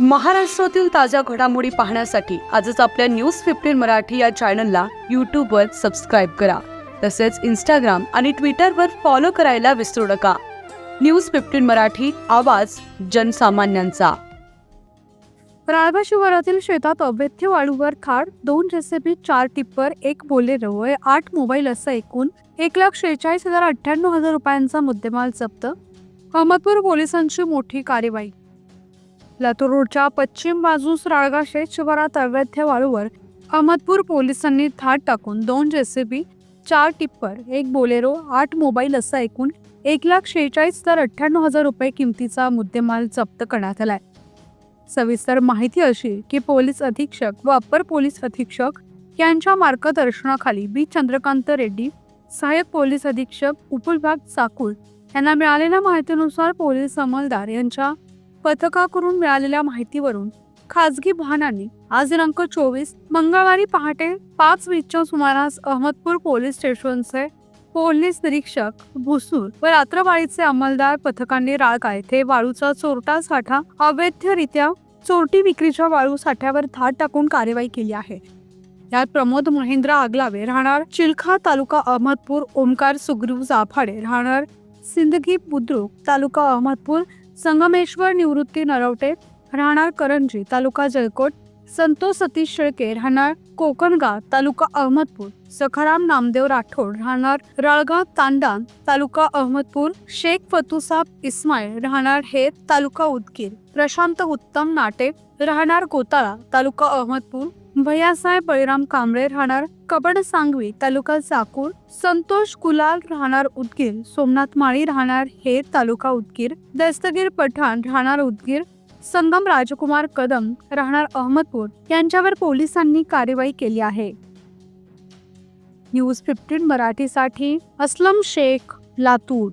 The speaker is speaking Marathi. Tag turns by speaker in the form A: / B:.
A: महाराष्ट्रातील ताज्या घडामोडी पाहण्यासाठी आजच आपल्या न्यूज फिफ्टीन मराठी या चॅनलला यूट्यूबवर सबस्क्राईब करा. तसेच इंस्टाग्राम आणि ट्विटरवर फॉलो करायला विसरू नका. न्यूज फिफ्टीन मराठी आवाज जनसामान्यांचा.
B: राळबा शिवारातील शेतात अवैध वाळूवर खाड दोन जेसीबी चार टिप्पर एक बोलेरो व आठ मोबाईल असं एकूण एक लाख शेहेचाळीस हजार अठ्ठ्याण्णव हजार रुपयांचा मुद्देमाल जप्त. अहमदपूर पोलिसांची मोठी कार्यवाही. लातूर रोडच्या पश्चिम बाजूस राळगा शेत शिवारात अवैध वाळूवर अहमदपूर पोलिसांनी थाट टाकून दोन जेसीबी चार टिप्पर एक बोलेरो आठ मोबाईल असं एकूण एक लाख शेहेचाळीस हजार अठ्ठ्याण्णव हजार रुपये किमतीचा मुद्देमाल जप्त करण्यात आलाय. सविस्तर माहिती अशी की पोलीस अधीक्षक व अप्पर पोलीस अधीक्षक यांच्या मार्गदर्शनाखाली बी. चंद्रकांत रेड्डी सहाय्यक पोलीस अधीक्षक उपविभाग चाकूर यांना मिळालेल्या माहितीनुसार पोलीस अंमलदार यांच्या पथकाकडून मिळालेल्या माहितीवरून खाजगी वाहनांनी आज दिनांक चोवीस मंगळवारी पहाटे पाच वीसच्या सुमारास अहमदपूर पोलीस स्टेशनचे पोलीस निरीक्षक भुसूर व रात्रवाडीचे अंमलदार पथकांनी राळका येथे वाळूचा चोरटा साठा अवैधरित्या चोरटी विक्रीच्या वाळू साठ्यावर धाड टाकून कार्यवाही केली आहे. यात प्रमोद महेंद्र आगलावे राहणार चिलखा तालुका अहमदपूर ओमकार सुग्रीव जाफाडे राहणार सिंदगी बुद्रुक तालुका अहमदपूर संगमेश्वर निवृत्ती नरवटे राहणार करंजी तालुका जळकोट संतोष सतीश शेळके राहणार कोकणगाव तालुका अहमदपूर सखाराम नामदेव राठोड राहणार राळगाव तांडा तालुका अहमदपूर शेख फतुसाब इस्माईल राहणार हेर तालुका उदगीर प्रशांत उत्तम नाटे राहणार गोताळा तालुका अहमदपूर भैयासाहेब बळीराम कांबळे राहणार कबड सांगवी तालुका चाकूर संतोष कुलाल राहणार उदगीर सोमनाथ माळी राहणार हेर तालुका उदगीर दस्तगीर पठाण राहणार उदगीर संगम राजकुमार कदम राहणार अहमदपूर यांच्यावर पोलिसांनी कार्यवाही केली आहे. न्यूज फिफ्टीन मराठीसाठी अस्लम शेख लातूर.